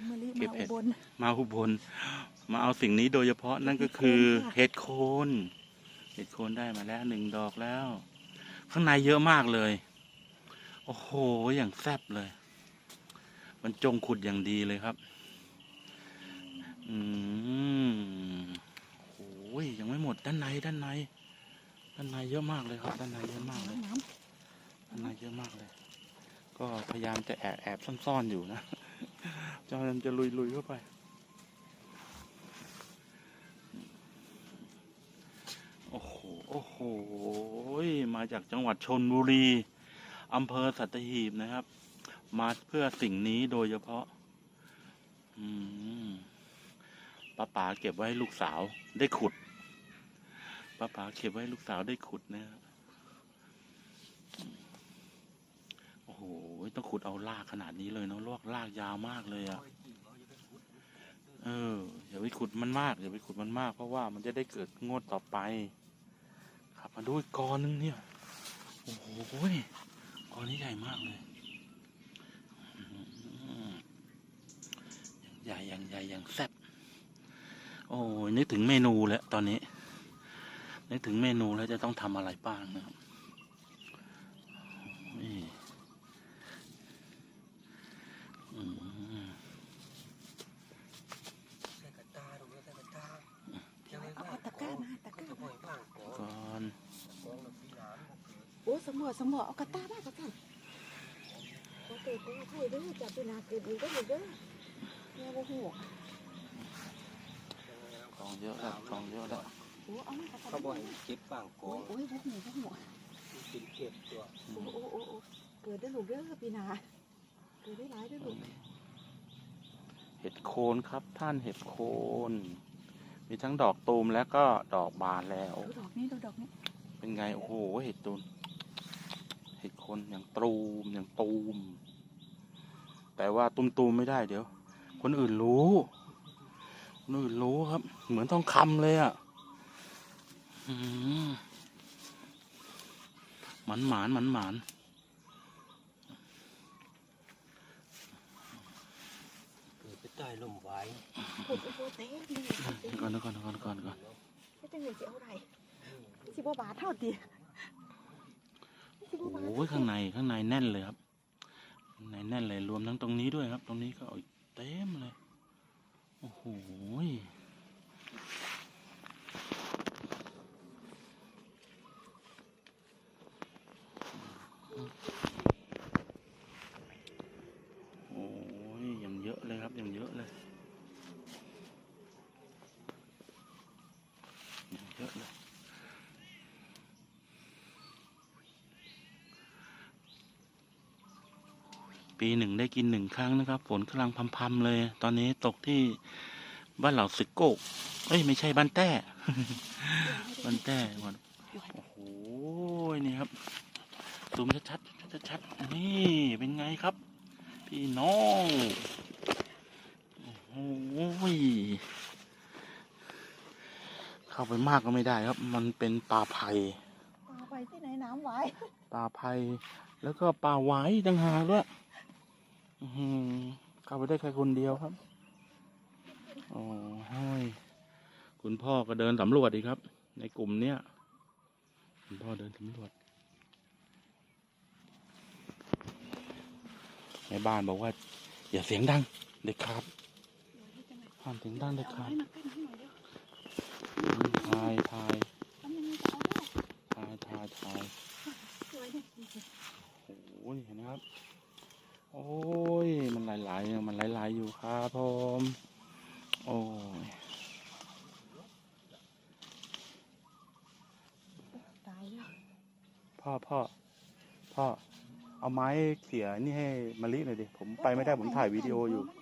คุณมะลิเก็มาบเห็อุดบลมาอุบล มาเอาสิ่งนี้โดยเฉพาะนั่นก็คือเห็ดโคนเห็ดโคนเห็ดโคนได้มาแล้วหนึ่งดอกแล้ว ข้างในเยอะมากเลย โอ้โหอย่างแซ่บเลย มันจงขุดอย่างดีเลยครับ อืมโอ้ยยังไม่หมดด้านในด้านใน ด้านในเยอะมากเลยครับ ด้านในเยอะมากเลย น้ด้านในเยอะมากเลย ก็พยายามจะแอบแอบซ่อนๆอยู่นะ จอนจะลุยลุยๆเข้าไป โอ้โห โอ้โห มาจากจังหวัดชนบุรี อำเภอสัตหีบนะครับ มาเพื่อสิ่งนี้โดยเฉพาะ อืมป้าป๋าเก็บไว้ให้ลูกสาวได้ขุดป้าป๋าเก็บไว้ให้ลูกสาวได้ขุดนะครับ โอ้โห ต้องขุดเอาลากขนาดนี้เลยเนาะลากลากยาวมากเลยอะเอออย่าไปขุดมันมากอย่าไปขุดมันมาก เพราะว่ามันจะได้เกิดงวดต่อไป ครับมาดูอีกกอนึงเนี่ยโอ้โหกอนี้ใหญ่มากเลยอืมใหญ่อย่างใหญ่อย่างแซ่บโอ้ยนึกถึงเมนูแล้วตอนนี้นึกถึงเมนูแล้วจะต้องทำอะไรบ้างนะครับนี่อืม ใส่กระตาตรงนี้ใส่กระตาำเอาเอาตะกร้ามาตะกร้า จะปล่ มา อยบ้างก่อน ก่อน ของเราปีหลานก็คือ โอ้สมอสมอเอากระต้ามากระต้าก็เกิดก็ค่อยเด้อจับปีนาเกิดอีกก็เด้อเนี่ยโอ้โหกองเยอะแล้วกองเยอะแล้วโอ้เอามากระต้าเขาบอกให้เก็บบ้างก่โอ้อยนโอ้ยพวกหมูพวกหมูเป็นเก็บตัวโอ้โอ้โอ้โอ้เกิดได้ลูกเด้อปีนาเกิดได้หลายเด้อลูกเห็ดโคนครับท่านเห็ดโคน มีทั้งดอกตูมแล้วก็ดอกบานแล้วดูดอกนี้ดูดอกนี้ เป็นไง โอ้โห เห็ดตูม เห็ดโคนอย่างตูมอย่างตูม แต่ว่าตูมตูมๆไม่ได้เดี๋ยว คนอื่นรู้คนอื่นรู้ครับ เหมือนทองคำเลยอะ่ะอืมหมันหมานหมันหมานเกิดไปใต้ลมไว้ขุดโอ้โหเต้นี่เต้ก่อนก่อนก่อนก่อนก่อนไม่จังเลยสิเอาไรสิบบาทเท่าตีสิบบาท โอ้ยข้างในข้างในแน่นเลยครับข้างในแน่นเลยรวมทั้งตรงนี้ด้วยครับ ตรงนี้ก็เต็มเลย โอ้โหโอ้ยอย่างเยอะเลยครับอย่างเยอะเลยอย่างเยอะเลย ปีหนึ่งได้กินหนึ่งครั้งนะครับ ฝนกำลังพำๆเลย ตอนนี้ตกที่บ้านเหล่าสึกโกกเอ้ยไม่ใช่บ้านแต้ บ้านแต้ก่อนโอ้โหนี่ครับซูมชัดๆชัดๆนี่เป็นไงครับ พี่น้องโอ้โหเข้าไปมากก็ไม่ได้ครับ มันเป็นป่าไผ่ปลาไปที่ไหนน้ำไหวป่าไผ่แล้วก็ป่าหวายต่างหากด้วยอื้อหือ เข้าไปได้แค่คนเดียวครับ โอ้ยคุณพ่อก็เดินสำรวจดีครับ ในกลุ่มเนี้ยคุณพ่อเดินสำรวจในบ้านบอกว่า อย่าเสียงดังเด็กครับห้ามเสียงดังเด็กครับไว้มายเด้ออืมถ่ายถ่ายทาได้ถ่ายถ่ายถ่ายโอ้ยเห็นไหมครับ โอ้ ยมันหลายๆมันหลายๆอยู่ครับผมโอ้ยตายแล้วพ่อพ่อพ่อเอาไม้เขี่ยนี่ให้มะลิหน่อยดิผมไปไม่ได้ผมถ่ายวิดีโออยู่มั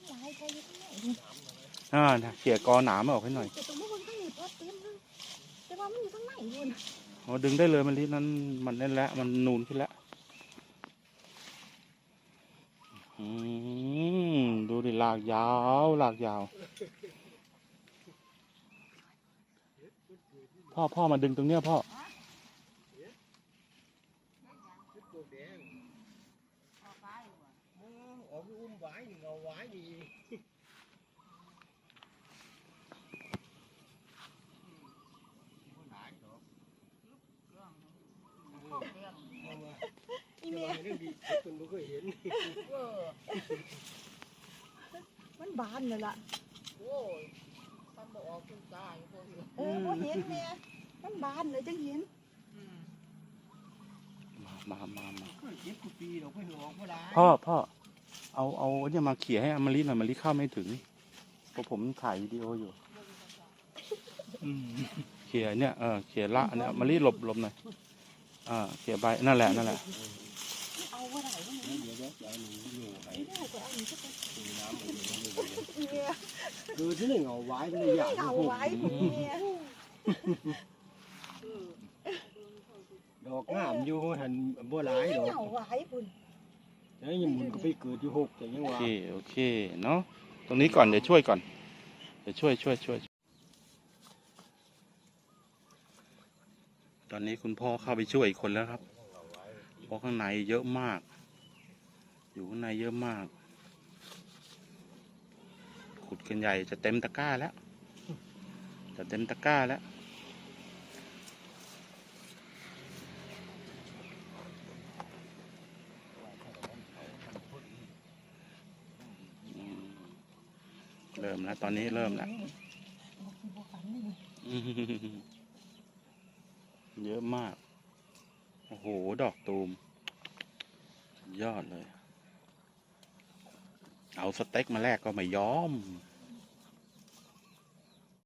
นหลายใครอยู่ข้างในนี่อ่าเขี่ยกอหนามออกให้หน่อยแต่ตรงนี้มันก็อยู่ตัวเต็มเลยแต่ว่ามันอยู่ข้างในอยู่นะอ๋อดึงได้เลยมะลินั้นมันนั่นแล้วมันนูนขึ้นแล้ว อืมดูดิ ลากยาวลากยาว พ่อพ่อมาดึงตรงเนี้ยพ่อออกไปอุ้มไว้นี่เงาไว้ดีหลายดอกอีเมียเรื่องดีคุณไม่เคยเห็นมัน บานเลยล่ะโอ้ยทำบอกออกคือตายพวกนี้เออพอเห็นเมียมันบานเลยจังเห็นอืมมามามามาเคยเก็บกูปีดอกไม่หอกไม่ได้พ่อพ่อเอาเอาเนี่ยมาเขี่ยให้อมริหน่อยอมริเข้าไม่ถึงเพราะผมถ่ายวิดีโออยู่เขี่ยเนี่ยเออเขี่ยละเนี่ยอมริหลบหลบหน่อยอ่าเขี่ยใบนั่นแหละนั่นแหละเอาว่าไหนวะเนี่ยเดี๋ยวเดี๋ยวเอาหนูอยู่ไหนไม่ได้แต่เอาหนูก็ไป ดูน้ำมันอยู่นี่ เลยอีเมียคือที่หนึ่งเอาไว้ไม่ได้อยากเหงาไว้คุณเมียดอกงามอยู่หันบัวหลายดอกเหงาไว้คุณแล้วยังมันก็ไปเกิดอยู่หกแต่ยังว่าเคโอเคเนาะตรงนี้ก่อนเดี๋ยวช่วยก่อนเดี๋ยวช่วยช่วยช่วยตอนนี้คุณพ่อเข้าไปช่วยอีกคนแล้วครับเพราะข้างในเยอะมาก อยู่ข้างในเยอะมาก ขุดกันใหญ่จะเต็มตะกร้าแล้ว จะเต็มตะกร้าแล้ว เริ่มแล้ว ตอนนี้เริ่มแล้ว เยอะมาก โอ้โห ดอกตูม ยอดเลย เอาสเต็กมาแลกก็ไม่ยอม